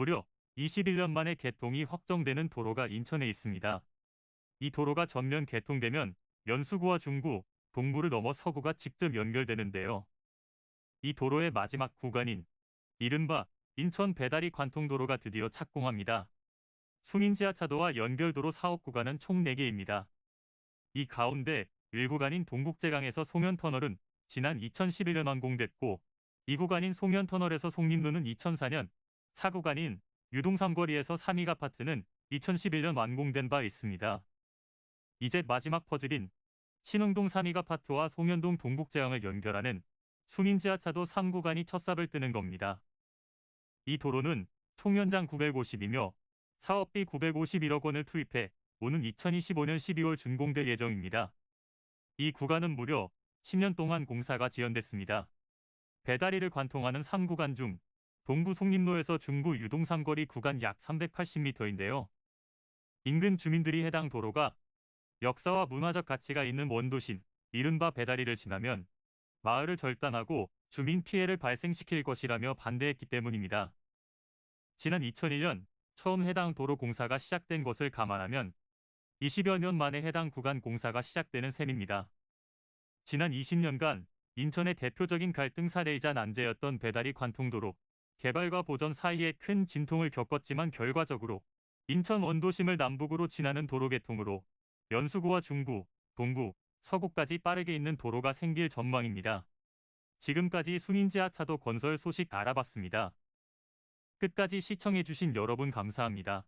무려 21년 만에 개통이 확정되는 도로가 인천에 있습니다. 이 도로가 전면 개통되면 연수구와 중구, 동구를 넘어 서구가 직접 연결되는데요. 이 도로의 마지막 구간인 이른바 인천 배다리 관통도로가 드디어 착공합니다. 순인지하차도와 연결도로 사업 구간은 총 4개입니다. 이 가운데 1구간인 동국제강에서 송현터널은 지난 2011년 완공됐고 이 구간인 송현터널에서 송림로는 2004년, 4구간인 유동삼거리에서 삼익아파트는 2011년 완공된 바 있습니다. 이제 마지막 퍼즐인 신흥동 삼익아파트와 송현동 동국제강을 연결하는 순인지하차도 3구간이 첫 삽을 뜨는 겁니다. 이 도로는 총 연장 950이며 사업비 951억 원을 투입해 오는 2025년 12월 준공될 예정입니다. 이 구간은 무려 10년 동안 공사가 지연됐습니다. 배다리를 관통하는 3구간 중 동부 송림로에서 중구 유동삼거리 구간 약 380m인데요. 인근 주민들이 해당 도로가 역사와 문화적 가치가 있는 원도심, 이른바 배다리를 지나면 마을을 절단하고 주민 피해를 발생시킬 것이라며 반대했기 때문입니다. 지난 2001년 처음 해당 도로 공사가 시작된 것을 감안하면 20여 년 만에 해당 구간 공사가 시작되는 셈입니다. 지난 20년간 인천의 대표적인 갈등 사례이자 난제였던 배다리 관통도로 개발과 보전 사이에 큰 진통을 겪었지만 결과적으로 인천 원도심을 남북으로 지나는 도로 개통으로 연수구와 중구, 동구, 서구까지 빠르게 있는 도로가 생길 전망입니다. 지금까지 순인지하차도 건설 소식 알아봤습니다. 끝까지 시청해주신 여러분 감사합니다.